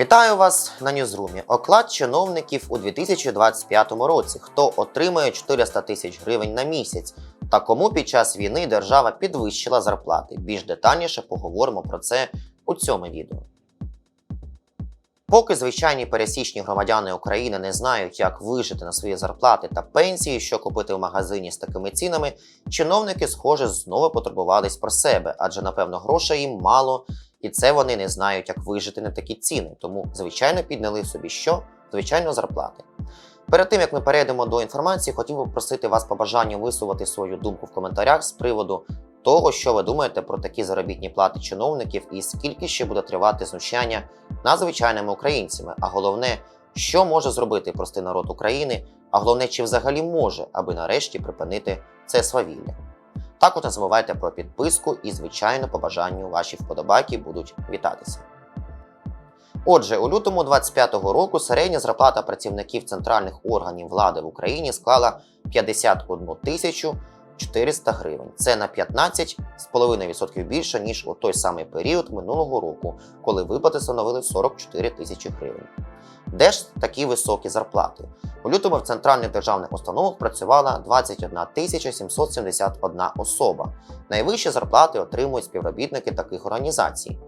Вітаю вас на Ньюзрумі. Оклад чиновників у 2025 році. Хто отримує 400 тисяч гривень на місяць? Та кому під час війни держава підвищила зарплати? Більш детальніше поговоримо про це у цьому відео. Поки звичайні пересічні громадяни України не знають, як вижити на свої зарплати та пенсії, що купити в магазині з такими цінами, чиновники, схоже, знову потурбувались про себе, адже напевно грошей їм мало, і це вони не знають, як вижити на такі ціни. Тому, звичайно, підняли собі що? Звичайно, зарплати. Перед тим як ми перейдемо до інформації, хотів би просити вас по бажанню висувати свою думку в коментарях з приводу того, що ви думаєте про такі заробітні плати чиновників і скільки ще буде тривати знущання над звичайними українцями. А головне, що може зробити простий народ України, а головне, чи взагалі може, аби нарешті припинити це свавілля. Також не забувайте про підписку і, звичайно, по бажанню ваші вподобайки будуть вітатися. Отже, у лютому 2025 року середня зарплата працівників центральних органів влади в Україні склала 51 тисячу 400 гривень. Це на 15,5% більше, ніж у той самий період минулого року, коли виплати становили 44 тисячі гривень. Де ж такі високі зарплати? У лютому в центральних державних установах працювала 21 тисяча 771 особа. Найвищі зарплати отримують співробітники таких організацій.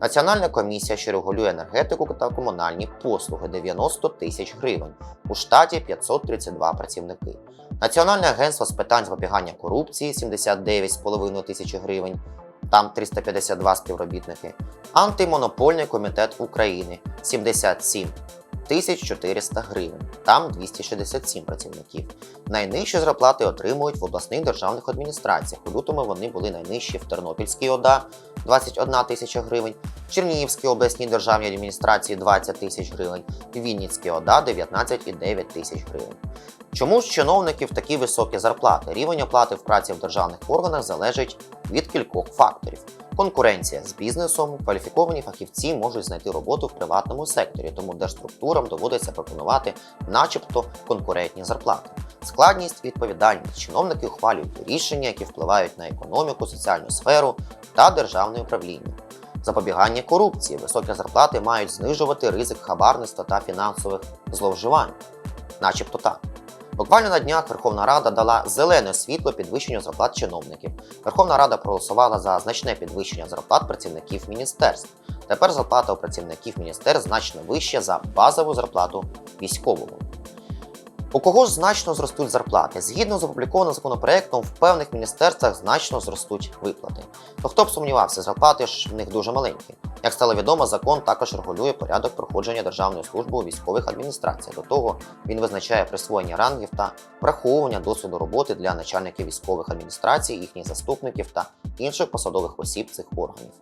Національна комісія, що регулює енергетику та комунальні послуги 90 тисяч гривень, у штаті 532 працівники. Національне агентство з питань запобігання корупції 79,5 тисяч гривень, там 352 співробітники. Антимонопольний комітет України 77 1400 гривень, там 267 працівників. Найнижчі зарплати отримують в обласних державних адміністраціях. У лютому вони були найнижчі в Тернопільській ОДА 21 тисяча гривень, Чернігівській обласній державній адміністрації 20 тисяч гривень, Вінницькій ОДА 19,9 тисяч гривень. Чому ж чиновників такі високі зарплати? Рівень оплати в праці в державних органах залежить від кількох факторів. Конкуренція з бізнесом, кваліфіковані фахівці можуть знайти роботу в приватному секторі, тому держструктурам доводиться пропонувати, начебто, конкурентні зарплати. Складність, відповідальність чиновники ухвалюють рішення, які впливають на економіку, соціальну сферу та державне управління. Запобігання корупції, високі зарплати мають знижувати ризик хабарництва та фінансових зловживань, начебто так. Буквально на днях Верховна Рада дала зелене світло підвищенню зарплат чиновників. Верховна Рада проголосувала за значне підвищення зарплат працівників міністерств. Тепер зарплата у працівників міністерств значно вища за базову зарплату військовому. У кого ж значно зростуть зарплати? Згідно з опублікованим законопроектом, в певних міністерствах значно зростуть виплати. То хто б сумнівався, зарплати ж в них дуже маленькі. Як стало відомо, закон також регулює порядок проходження державної служби у військових адміністраціях. До того він визначає присвоєння рангів та враховування досвіду роботи для начальників військових адміністрацій, їхніх заступників та інших посадових осіб цих органів.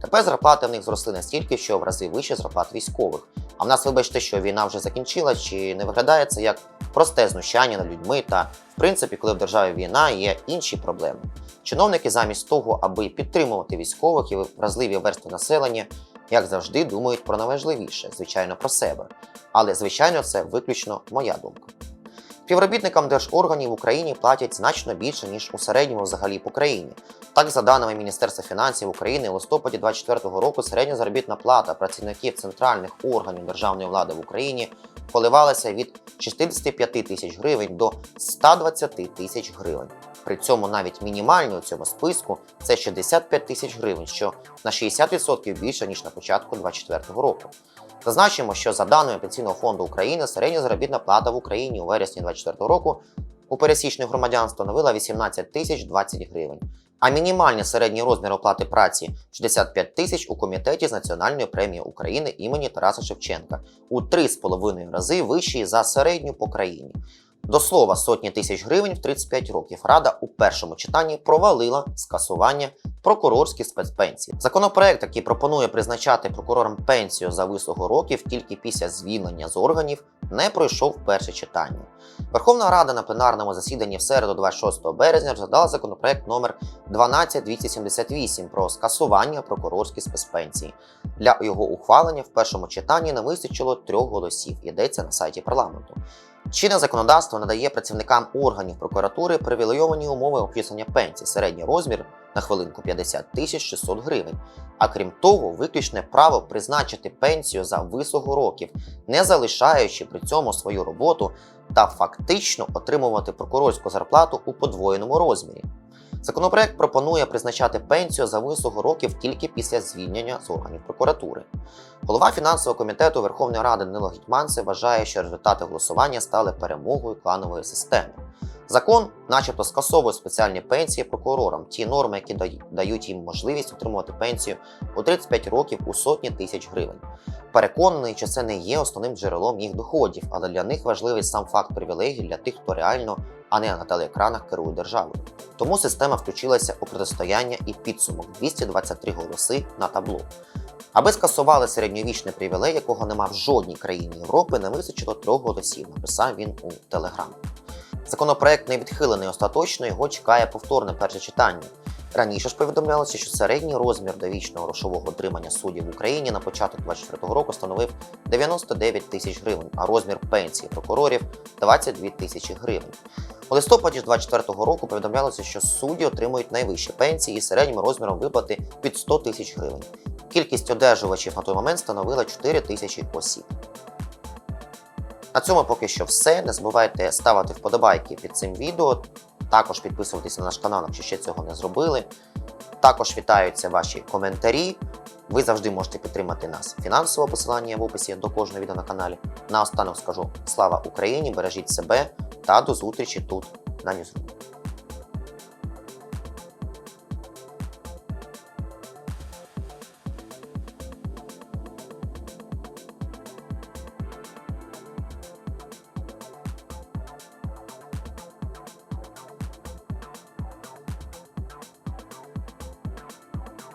Тепер зарплати в них зросли настільки, що в рази вище зарплат військових. А в нас, вибачте, що війна вже закінчилась, чи не виглядає це як просте знущання над людьми, та в принципі, коли в державі війна, є інші проблеми. Чиновники замість того, аби підтримувати військових і вразливі верстви населення, як завжди, думають про найважливіше, звичайно, про себе. Але, звичайно, це виключно моя думка. Співробітникам держорганів в Україні платять значно більше, ніж у середньому взагалі по країні. Так, за даними Міністерства фінансів України, у листопаді 2024 року середня заробітна плата працівників центральних органів державної влади в Україні коливалася від 65 тисяч гривень до 120 тисяч гривень. При цьому навіть мінімальний у цьому списку це 65 тисяч гривень, що на 60% більше ніж на початку 2024 року. Зазначимо, що за даними Пенсійного фонду України середня заробітна плата в Україні у вересні 2024 року у пересічних громадян становила 18 тисяч 20 гривень, а мінімальний середній розмір оплати праці 65 тисяч у комітеті з Національної премії України імені Тараса Шевченка у 3,5 рази вищий за середню по країні. До слова, сотні тисяч гривень в 35 років Рада у першому читанні провалила скасування прокурорських спецпенсій. Законопроект, який пропонує призначати прокурорам пенсію за вислугу років тільки після звільнення з органів, не пройшов перше читання. Верховна Рада на пленарному засіданні в середу 26 березня розглядала законопроект номер 12278 про скасування прокурорських спецпенсій. Для його ухвалення в першому читанні не вистачило трьох голосів. Йдеться на сайті парламенту. Чинне законодавство надає працівникам органів прокуратури привілейовані умови обчислення пенсій, середній розмір на хвилинку 50 тисяч 600 гривень. А крім того, виключне право призначити пенсію за висогу років, не залишаючи при цьому свою роботу та фактично отримувати прокурорську зарплату у подвоєному розмірі. Законопроект пропонує призначати пенсію за висогу років тільки після звільнення з органів прокуратури. Голова фінансового комітету Верховної Ради Нило Гетьманцев вважає, що результати голосування стали перемогою кланової системи. Закон, начебто, скасовує спеціальні пенсії прокурорам, ті норми, які дають їм можливість отримувати пенсію у 35 років у сотні тисяч гривень. Переконаний, що це не є основним джерелом їх доходів, але для них важливий сам факт привілегій для тих, хто реально, а не на телеекранах керує державою. Тому система включилася у протистояння і підсумок 223 голоси на табло. Аби скасували середньовічний привілей, якого нема в жодній країні Європи, не вистачило трьох голосів, написав він у Телеграм. Законопроект не відхилений остаточно, його чекає повторне перше читання. Раніше ж повідомлялося, що середній розмір довічного грошового отримання суддів в Україні на початок 2024 року становив 99 тисяч гривень, а розмір пенсії прокурорів 22 тисячі гривень. У листопаді 2024 року повідомлялося, що судді отримують найвищі пенсії із середнім розміром виплати під 100 тисяч гривень. Кількість одержувачів на той момент становила 4 тисячі осіб. На цьому поки що все. Не забувайте ставити вподобайки під цим відео. Також підписуватися на наш канал, якщо ще цього не зробили. Також вітаються ваші коментарі. Ви завжди можете підтримати нас фінансово посилання в описі до кожного відео на каналі. Наостанок скажу слава Україні! Бережіть себе та до зустрічі тут на Ньюзрум.